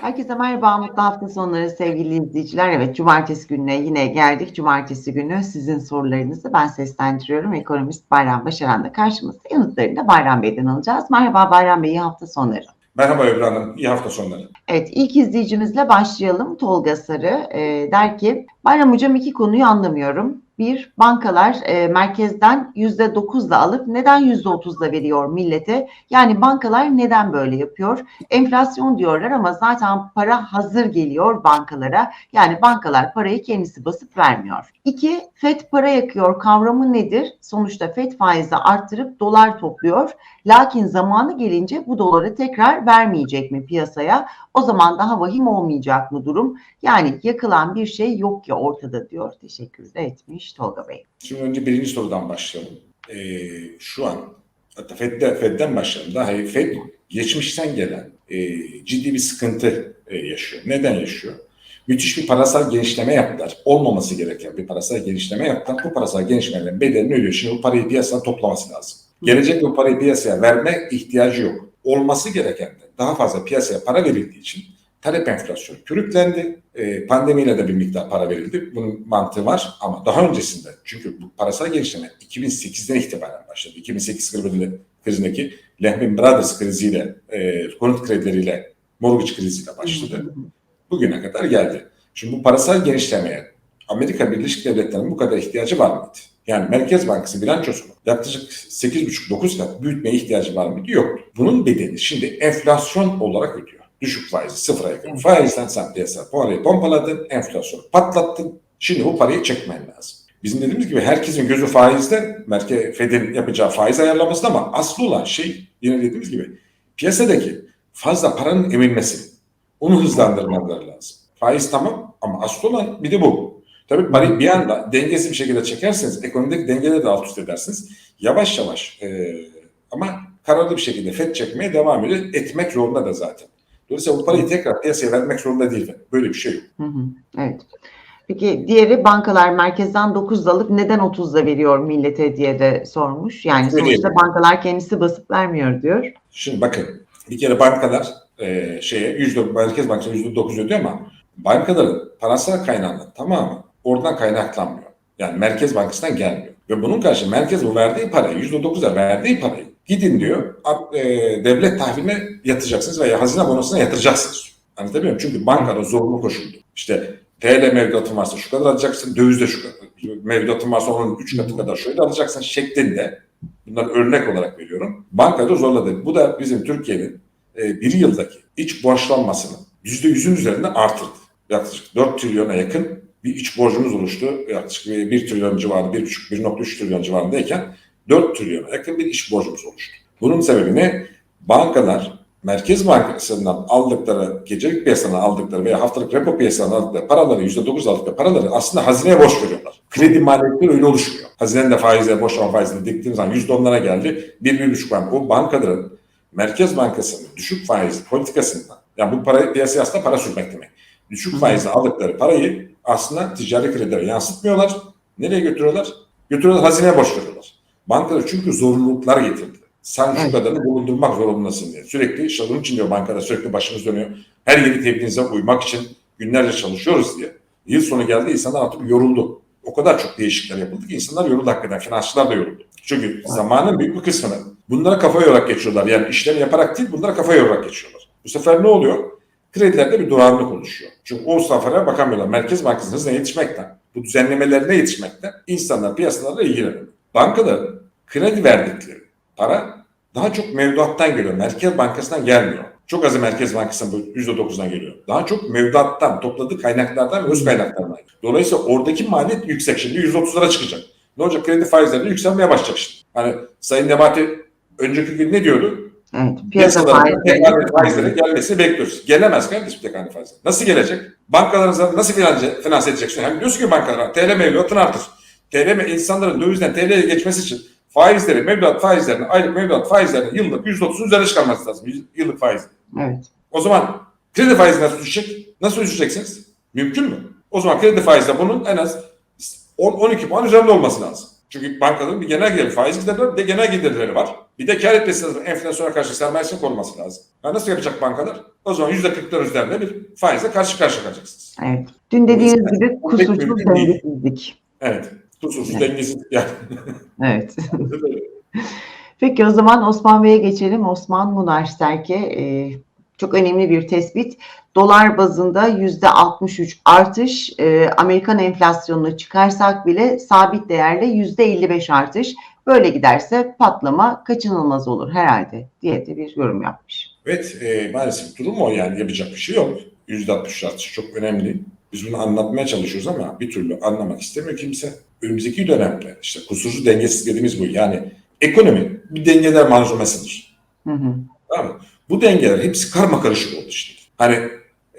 Herkese merhaba, mutlu hafta sonları sevgili izleyiciler. Evet, cumartesi gününe yine geldik. Cumartesi günü sizin sorularınızı ben seslendiriyorum. Ekonomist Bayram Başaran da karşımızda. Yanıtlarını da Bayram Bey'den alacağız. Merhaba Bayram Bey, iyi hafta sonları. Merhaba Ebru Hanım, iyi hafta sonları. Evet, ilk izleyicimizle başlayalım. Tolga Sarı e, der ki, Bayram Hocam iki konuyu anlamıyorum. Bir, bankalar e, merkezden yüzde dokuzla alıp neden yüzde otuzla veriyor millete? Yani bankalar neden böyle yapıyor? Enflasyon diyorlar ama zaten para hazır geliyor bankalara. Yani bankalar parayı kendisi basıp vermiyor. İki, FED para yakıyor kavramı nedir? Sonuçta FED faizi arttırıp dolar topluyor. Lakin zamanı gelince bu doları tekrar vermeyecek mi piyasaya? O zaman daha vahim olmayacak mı durum? Yani yakılan bir şey yok ya ortada diyor. Teşekkür de etmiş Tolga Bey. Şimdi önce birinci sorudan başlayalım. Ee, şu an, hatta FED'den, FED'den başlayalım. Daha FED geçmişten gelen e, ciddi bir sıkıntı e, yaşıyor. Neden yaşıyor? Müthiş bir parasal genişleme yaptılar. Olmaması gereken bir parasal genişleme yaptılar. Bu parasal genişlemelerin bedelini ödüyor. Şimdi bu parayı piyasadan toplaması lazım. Gelecek bu parayı piyasaya verme ihtiyacı yok. Olması gereken de daha fazla piyasaya para verildiği için talep enflasyonu körüklendi. E, pandemiyle de bir miktar para verildi. Bunun mantığı var ama daha öncesinde çünkü bu parasal genişleme 2008'den itibaren başladı. 2008 krizi- krizindeki Lehman Brothers kriziyle, e, konut kredileriyle, mortgage kriziyle başladı. Bugüne kadar geldi. Şimdi bu parasal genişlemeye Amerika Birleşik Devletleri'nin bu kadar ihtiyacı var mıydı? Yani Merkez Bankası bilançosunu yaklaşık 8,5-9 kat büyütmeye ihtiyacı var mıydı? Yoktu. Bunun bedeli şimdi enflasyon olarak ödüyor. Düşük faizi sıfıra yakın. Faizden sen piyasa parayı pompaladın, enflasyonu patlattın. Şimdi bu parayı çekmen lazım. Bizim dediğimiz gibi herkesin gözü faizde, Merkez Fed'in yapacağı faiz ayarlaması ama asıl olan şey yine dediğimiz gibi piyasadaki fazla paranın emilmesi. Onu hızlandırmaları lazım. Faiz tamam ama asıl olan bir de bu. Tabii parayı bir anda dengesiz bir şekilde çekerseniz ekonomideki dengeleri de alt üst edersiniz. Yavaş yavaş e, ama kararlı bir şekilde FED çekmeye devam ediyor. Etmek zorunda da zaten. Dolayısıyla bu parayı tekrar piyasaya vermek zorunda değil. Böyle bir şey yok. Hı hı, evet. Peki diğeri bankalar merkezden 9 alıp neden 30'da veriyor millete diye de sormuş. Yani Öyle sonuçta mi? bankalar kendisi basıp vermiyor diyor. Şimdi bakın bir kere bankalar e, şeye yüzde Merkez Bankası yüzde dokuz ödüyor ama bankaların parasal kaynağının tamamı oradan kaynaklanmıyor. Yani Merkez Bankası'ndan gelmiyor. Ve bunun karşı merkez bu verdiği parayı yüzde dokuza verdiği parayı gidin diyor e, devlet tahviline yatacaksınız veya hazine bonosuna yatıracaksınız. Anlatabiliyor muyum? Çünkü bankada zorunlu koşuldu. İşte TL mevduatın varsa şu kadar alacaksın, dövizde şu kadar. Mevduatın varsa onun üç katı kadar şöyle alacaksın şeklinde bunları örnek olarak veriyorum. Bankada zorladı. Bu da bizim Türkiye'nin e, bir yıldaki iç borçlanmasını yüzde yüzün üzerinde artırdı. Yaklaşık 4 trilyona yakın bir iç borcumuz oluştu. Yaklaşık 1 trilyon civarı, 1,5 1.3 trilyon civarındayken 4 trilyona yakın bir iç borcumuz oluştu. Bunun sebebi ne? Bankalar Merkez Bankası'ndan aldıkları, gecelik piyasadan aldıkları veya haftalık repo piyasadan aldıkları paraları, %9 aldıkları paraları aslında hazineye borç veriyorlar. Kredi maliyetleri öyle oluşmuyor. Hazinenin de faizle, borçlama faizle diktiğimiz zaman %10'lara geldi. 1-1,5 bank. O bankaların Merkez Bankası'nın düşük faiz politikasından, yani bu parayı piyasaya aslında para sürmek demek. Düşük faizle aldıkları parayı aslında ticari kredilere yansıtmıyorlar. Nereye götürüyorlar? Götürüyorlar hazineye borç veriyorlar. Bankalar çünkü zorunluluklar getirdi. Sen şu kadarını bulundurmak zorundasın diye. Sürekli işte onun için diyor bankada sürekli başımız dönüyor. Her yeni tebliğinize uymak için günlerce çalışıyoruz diye. Yıl sonu geldi insanlar artık yoruldu. O kadar çok değişiklikler yapıldı ki insanlar yoruldu hakikaten. Finansçılar da yoruldu. Çünkü zamanın büyük bir kısmını bunlara kafa yorarak geçiyorlar. Yani işlemi yaparak değil bunlara kafa yorarak geçiyorlar. Bu sefer ne oluyor? Kredilerde bir durağanlık oluşuyor. Çünkü o safhaya bakamıyorlar. Merkez Bankası'nın hızına yetişmekten, bu düzenlemelerine yetişmekten insanlar piyasalarla ilgileniyor. Bankaların kredi verdikleri para daha çok mevduattan geliyor. Merkez Bankası'ndan gelmiyor. Çok azı Merkez Bankası'ndan bu %9'dan geliyor. Daha çok mevduattan, topladığı kaynaklardan ve öz kaynaklardan. Dolayısıyla oradaki maliyet yüksek. Şimdi 130'lara çıkacak. Ne olacak? Kredi faizleri de yükselmeye başlayacak şimdi. Hani Sayın Nebati önceki gün ne diyordu? Evet, piyasa faizleri. faizlerin gelmesini bekliyoruz. Gelemez kardeşim tek haneli faizler. Nasıl gelecek? Bankalarınıza nasıl finanse, edeceksin? Yani diyorsun ki bankalara TL mevduatını artır. TL me- insanların dövizden TL'ye geçmesi için faizleri, mevduat faizlerini, aylık mevduat faizlerini yıllık %30'un üzerine çıkarması lazım. Yıllık faiz. Evet. O zaman kredi faizi nasıl düşecek? Nasıl düşeceksiniz? Mümkün mü? O zaman kredi faizi de bunun en az 10-12 puan üzerinde olması lazım. Çünkü bankaların bir genel gider faiz giderleri bir de genel giderleri var. Bir de kar etmesi lazım. Enflasyona karşı sermayesini koruması lazım. Ha, nasıl yapacak bankalar? O zaman %40'lar üzerinde bir faizle karşı karşıya kalacaksınız. Evet. Dün dediğiniz gibi kusursuz dengesizlik. Evet. Evet. dengesiz. Yani. Evet. Peki o zaman Osman Bey'e geçelim. Osman Munar der ki e, çok önemli bir tespit. Dolar bazında yüzde 63 artış, e, Amerikan enflasyonunu çıkarsak bile sabit değerle yüzde 55 artış. Böyle giderse patlama kaçınılmaz olur herhalde diye de bir yorum yapmış. Evet e, maalesef durum o yani yapacak bir şey yok. %60 artış çok önemli. Biz bunu anlatmaya çalışıyoruz ama bir türlü anlamak istemiyor kimse. Önümüzdeki dönemde işte kusursuz dengesiz dediğimiz bu. Yani ekonomi bir dengeler malzemesidir. Hı hı. Tamam mı? Bu dengeler hepsi karma karışık oldu işte. Hani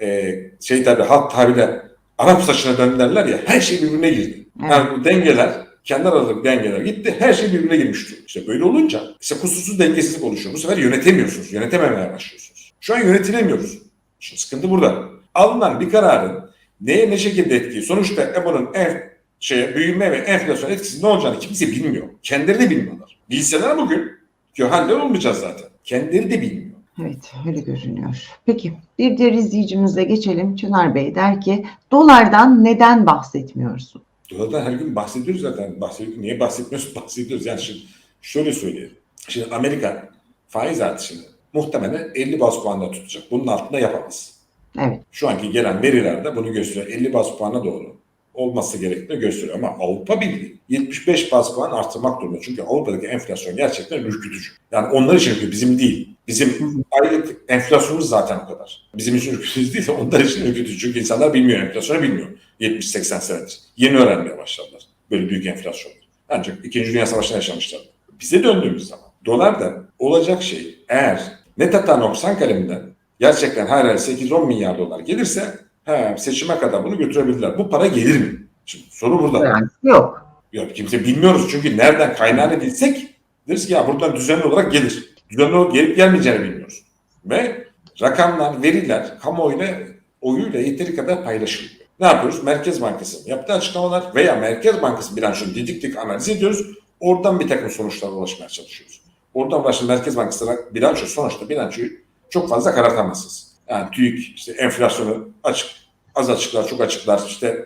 e, şey tabi halk tabirle Arap saçına döndüler ya her şey birbirine girdi. Yani bu dengeler kendi aralarındaki dengeler gitti. Her şey birbirine girmiş durumda. İşte böyle olunca işte kusursuz dengesizlik oluşuyor. Bu sefer yönetemiyorsunuz. Yönetememeye başlıyorsunuz. Şu an yönetilemiyoruz. Şimdi sıkıntı burada. Alınan bir kararın neye ne şekilde etkiyi sonuçta EBO'nun en şeye, büyüme ve enflasyon etkisi ne olacağını kimse bilmiyor. Kendileri de bilmiyorlar. Bilseler bugün ki haller olmayacağız zaten. Kendileri de bilmiyor. Evet, öyle görünüyor. Peki, bir diğer izleyicimize geçelim. Çınar Bey der ki, dolardan neden bahsetmiyorsun? Dolardan her gün bahsediyoruz zaten. Bahsediyoruz. Niye bahsetmiyoruz? Bahsediyoruz. Yani şimdi şöyle söyleyelim. Şimdi Amerika faiz artışını muhtemelen 50 bas puanda tutacak. Bunun altında yapamaz. Evet, Şu anki gelen veriler de bunu gösteriyor. 50 bas puana doğru olması gerektiğini gösteriyor. Ama Avrupa Birliği 75 bas puan artırmak durumunda. Çünkü Avrupa'daki enflasyon gerçekten ürkütücü. Yani onlar için ürkütücü, bizim değil. Bizim aylık enflasyonumuz zaten o kadar. Bizim için ürkütücü değil de onlar için ürkütücü. Çünkü insanlar bilmiyor enflasyonu bilmiyor. 70-80 senedir. Yeni öğrenmeye başladılar. Böyle büyük enflasyon. Ancak 2. Dünya Savaşı'nda yaşamışlar. Bize döndüğümüz zaman dolarda olacak şey eğer net hata noksan kaleminden gerçekten her ay 8-10 milyar dolar gelirse he, seçime kadar bunu götürebilirler. Bu para gelir mi? Şimdi soru burada. garantisi yok. Ya kimse bilmiyoruz çünkü nereden kaynağını bilsek deriz ki ya buradan düzenli olarak gelir. Düzenli olarak gelip gelmeyeceğini bilmiyoruz. Ve rakamlar, veriler kamuoyuyla oyuyla yeteri kadar paylaşılmıyor. Ne yapıyoruz? Merkez Bankası'nın yaptığı açıklamalar veya Merkez Bankası bilançonu didik dik analiz ediyoruz. Oradan bir takım sonuçlara ulaşmaya çalışıyoruz. Oradan ulaşan Merkez Bankası'na bilanço sonuçta bilançoyu çok fazla karartamazsınız. Yani TÜİK işte enflasyonu açık, az açıklar, çok açıklar, işte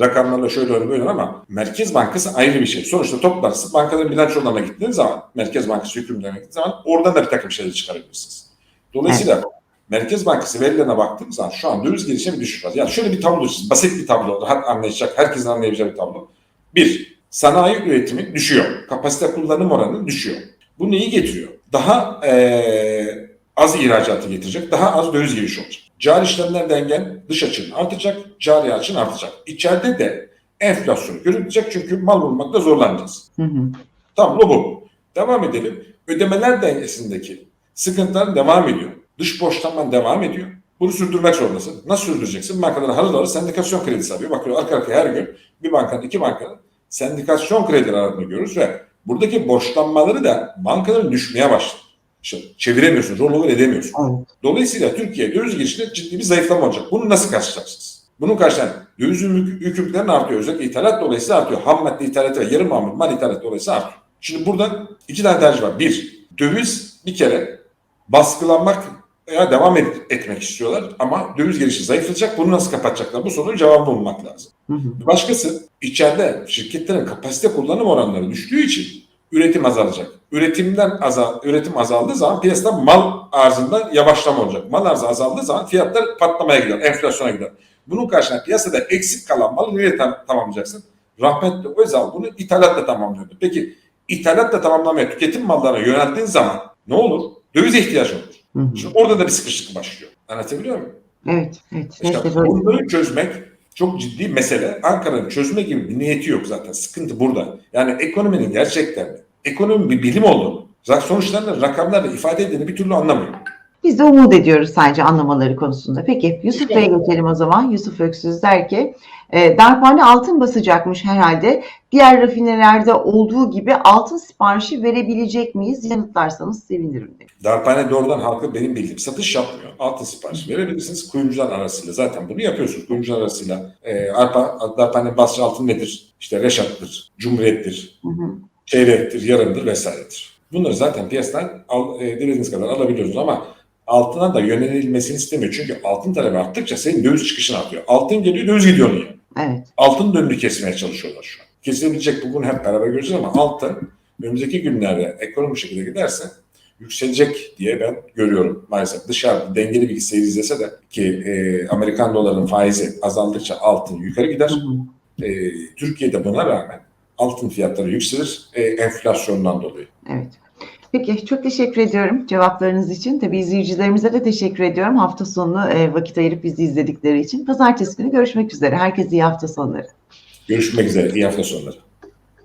rakamlarla şöyle öyle böyle ama Merkez Bankası ayrı bir şey. Sonuçta toplarsın bankaların bilançolarına gittiğiniz zaman Merkez Bankası hükümlerine gittiğiniz zaman oradan da bir takım şeyler çıkarabilirsiniz. Dolayısıyla Merkez Bankası verilerine baktığımız zaman şu an döviz gelişine bir düşüş var. Yani şöyle bir tablo çiz, basit bir tablo, rahat anlayacak, herkesin anlayabileceği bir tablo. Bir, sanayi üretimi düşüyor. Kapasite kullanım oranı düşüyor. Bu neyi getiriyor? Daha eee, az ihracatı getirecek, daha az döviz girişi olacak. Cari işlemler dengen dış açığın artacak, cari açığın artacak. İçeride de enflasyon görülecek çünkü mal bulmakta zorlanacağız. Hı hı. Tablo bu. Devam edelim. Ödemeler dengesindeki sıkıntılar devam ediyor. Dış borçlanman devam ediyor. Bunu sürdürmek zorundasın. Nasıl sürdüreceksin? Bankadan harıl harıl sendikasyon kredisi alıyor. Bakıyor arka arkaya her gün bir bankanın, iki bankanın sendikasyon kredileri aradığını görürüz ve buradaki borçlanmaları da bankaların düşmeye başladı. İşte çeviremiyorsun, rollover edemiyorsun. Evet. Dolayısıyla Türkiye döviz girişinde ciddi bir zayıflama olacak. Bunu nasıl karşılayacaksınız? Bunun karşılan döviz yük- yükümlülüklerin artıyor. Özellikle ithalat dolayısıyla artıyor. Ham madde ithalatı ve yarım mamul mal ithalat dolayısıyla artıyor. Şimdi burada iki tane tercih var. Bir, döviz bir kere baskılanmak veya devam et- etmek istiyorlar ama döviz gelişi zayıflayacak. Bunu nasıl kapatacaklar? Bu sorunun cevabını bulmak lazım. Hı hı. Başkası içeride şirketlerin kapasite kullanım oranları düştüğü için üretim azalacak. Üretimden azal, üretim azaldığı zaman piyasada mal arzında yavaşlama olacak. Mal arzı azaldığı zaman fiyatlar patlamaya gider, enflasyona gider. Bunun karşına piyasada eksik kalan malı nereye tam- tamamlayacaksın? Rahmetli Özal bunu ithalatla tamamlıyordu. Peki ithalatla tamamlamaya tüketim mallarına yöneldiğin zaman ne olur? Döviz ihtiyacı olur. Hı hı. Şimdi orada da bir sıkışıklık başlıyor. Anlatabiliyor muyum? Evet, evet. İşte bunları çözmek çok ciddi mesele. Ankara'nın çözme gibi bir niyeti yok zaten. Sıkıntı burada. Yani ekonominin gerçekten ekonomi bir bilim olduğunu, sonuçlarını rakamlarla ifade edildiğini bir türlü anlamıyor. Biz de umut ediyoruz sadece anlamaları konusunda. Peki Yusuf Bey'e geçelim o zaman. Yusuf Öksüz der ki e, darphane altın basacakmış herhalde. Diğer rafinelerde olduğu gibi altın siparişi verebilecek miyiz? Yanıtlarsanız sevinirim demiş. Darphane doğrudan halka benim bildiğim satış yapmıyor. Altın sipariş verebilirsiniz. Kuyumcular arasıyla zaten bunu yapıyorsunuz. Kuyumcular arasıyla e, arpa, Darphane basçı altın nedir? İşte Reşat'tır, Cumhuriyet'tir, Hı hı. Çeyrektir, yarımdır vesairedir. Bunları zaten piyasadan al, e, dilediğiniz kadar alabiliyorsunuz ama altına da yönelilmesini istemiyor. Çünkü altın talebi arttıkça senin döviz çıkışın artıyor. Altın geliyor, döviz gidiyor niye? Evet. Altın dönümü kesmeye çalışıyorlar şu an. Kesilebilecek bugün hep beraber göreceğiz ama altın önümüzdeki günlerde ekonomi şekilde giderse yükselecek diye ben görüyorum maalesef. Dışarıda dengeli bir seyir izlese de ki e, Amerikan dolarının faizi azaldıkça altın yukarı gider. E, Türkiye'de buna rağmen altın fiyatları yükselir e, enflasyondan dolayı. Evet. Peki çok teşekkür ediyorum cevaplarınız için. Tabii izleyicilerimize de teşekkür ediyorum. Hafta sonu e, vakit ayırıp bizi izledikleri için. Pazartesi günü görüşmek üzere. Herkese iyi hafta sonları. Görüşmek üzere. İyi hafta sonları.